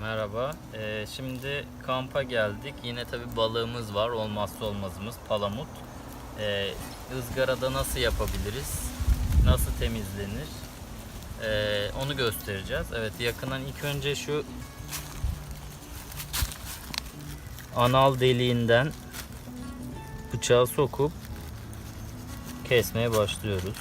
Merhaba. Ee, şimdi kampa geldik. Yine tabi balığımız var. Olmazsa olmazımız palamut. Ee, ızgarada nasıl yapabiliriz? Nasıl temizlenir? Ee, onu göstereceğiz. Evet yakından ilk önce şu anal deliğinden bıçağı sokup kesmeye başlıyoruz.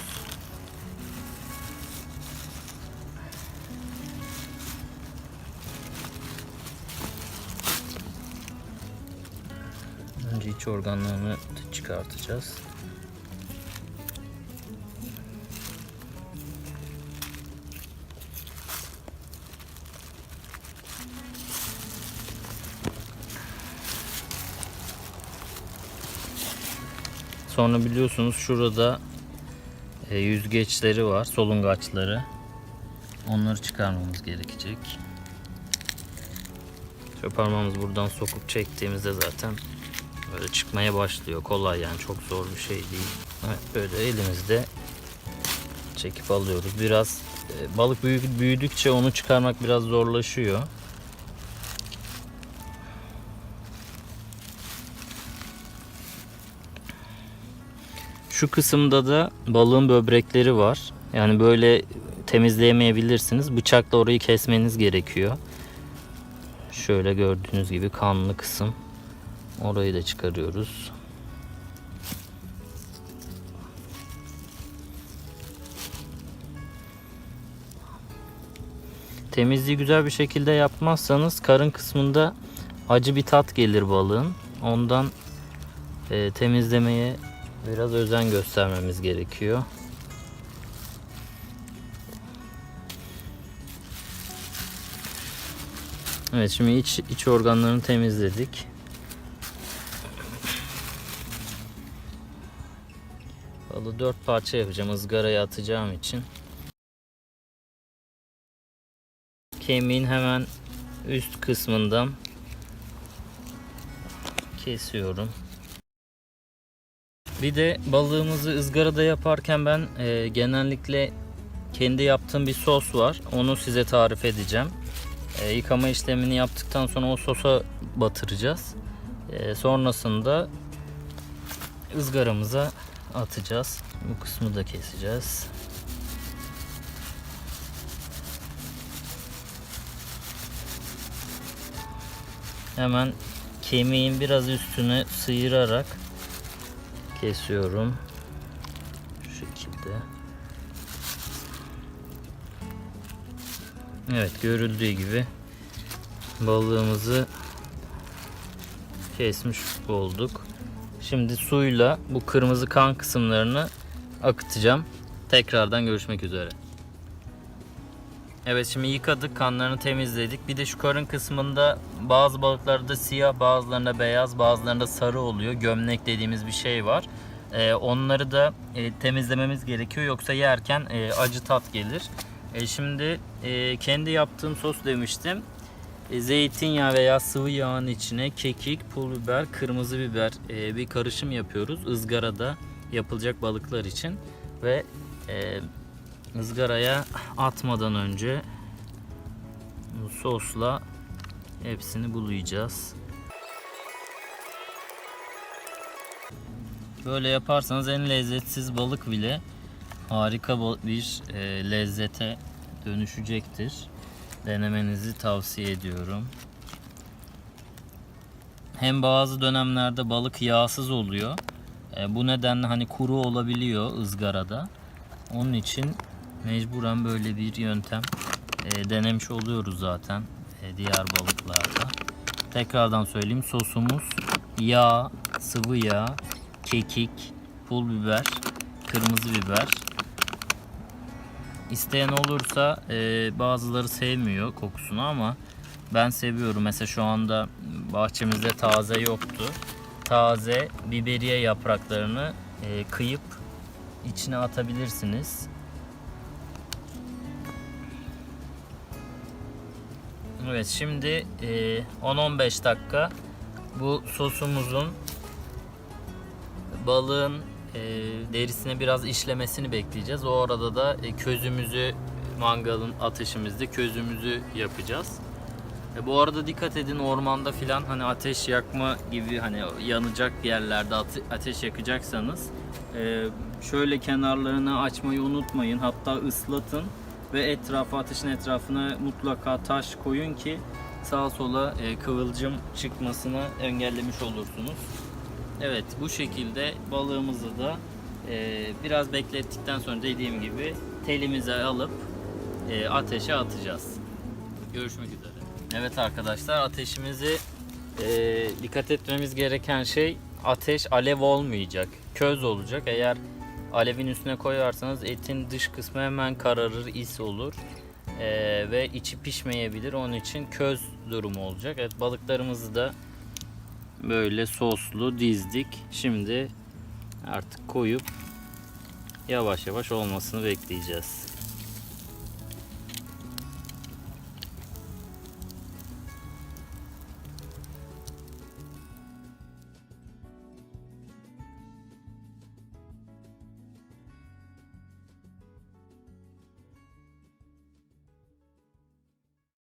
İç organlarını çıkartacağız. Sonra biliyorsunuz şurada e, yüzgeçleri var, solungaçları. Onları çıkarmamız gerekecek. Şöyle parmağımızı buradan sokup çektiğimizde zaten böyle çıkmaya başlıyor. Kolay yani çok zor bir şey değil. Evet böyle elimizde çekip alıyoruz. Biraz e, balık büyük, büyüdükçe onu çıkarmak biraz zorlaşıyor. Şu kısımda da balığın böbrekleri var. Yani böyle temizleyemeyebilirsiniz. Bıçakla orayı kesmeniz gerekiyor. Şöyle gördüğünüz gibi kanlı kısım. Orayı da çıkarıyoruz. Temizliği güzel bir şekilde yapmazsanız karın kısmında acı bir tat gelir balığın. Ondan e, temizlemeye biraz özen göstermemiz gerekiyor. Evet şimdi iç, iç organlarını temizledik. Balı dört parça yapacağım ızgaraya atacağım için. Kemiğin hemen üst kısmından kesiyorum. Bir de balığımızı ızgarada yaparken ben e, genellikle kendi yaptığım bir sos var. Onu size tarif edeceğim. E, yıkama işlemini yaptıktan sonra o sosa batıracağız. E, sonrasında ızgaramıza atacağız. Bu kısmı da keseceğiz. Hemen kemiğin biraz üstüne sıyırarak kesiyorum. Şu şekilde. Evet görüldüğü gibi balığımızı kesmiş olduk. Şimdi suyla bu kırmızı kan kısımlarını akıtacağım. Tekrardan görüşmek üzere. Evet şimdi yıkadık kanlarını temizledik. Bir de şu karın kısmında bazı balıklarda siyah bazılarında beyaz bazılarında sarı oluyor. Gömlek dediğimiz bir şey var. Ee, onları da e, temizlememiz gerekiyor yoksa yerken e, acı tat gelir. E, şimdi e, kendi yaptığım sos demiştim. E, zeytinyağı veya sıvı yağın içine kekik, pul biber, kırmızı biber e, bir karışım yapıyoruz. ızgarada yapılacak balıklar için ve e, ızgaraya atmadan önce sosla hepsini bulayacağız. Böyle yaparsanız en lezzetsiz balık bile harika bir e, lezzete dönüşecektir. Denemenizi tavsiye ediyorum. Hem bazı dönemlerde balık yağsız oluyor. E, bu nedenle hani kuru olabiliyor ızgarada. Onun için mecburen böyle bir yöntem e, denemiş oluyoruz zaten e, diğer balıklarda. Tekrardan söyleyeyim sosumuz yağ, sıvı yağ, kekik, pul biber, kırmızı biber. İsteyen olursa e, bazıları sevmiyor kokusunu ama ben seviyorum. Mesela şu anda bahçemizde taze yoktu. Taze biberiye yapraklarını e, kıyıp içine atabilirsiniz. Evet şimdi e, 10-15 dakika bu sosumuzun balığın e, derisine biraz işlemesini bekleyeceğiz. O arada da e, közümüzü mangalın ateşimizde közümüzü yapacağız. E, bu arada dikkat edin ormanda filan hani ateş yakma gibi hani yanacak yerlerde ate- ateş yakacaksanız e, şöyle kenarlarını açmayı unutmayın. Hatta ıslatın ve etrafa ateşin etrafına mutlaka taş koyun ki sağa sola e, kıvılcım çıkmasını engellemiş olursunuz. Evet bu şekilde balığımızı da e, biraz beklettikten sonra dediğim gibi telimize alıp e, ateşe atacağız. Görüşmek üzere. Evet arkadaşlar ateşimizi e, dikkat etmemiz gereken şey ateş alev olmayacak. Köz olacak. Eğer alevin üstüne koyarsanız etin dış kısmı hemen kararır, is olur. E, ve içi pişmeyebilir. Onun için köz durumu olacak. Evet balıklarımızı da böyle soslu dizdik. Şimdi artık koyup yavaş yavaş olmasını bekleyeceğiz.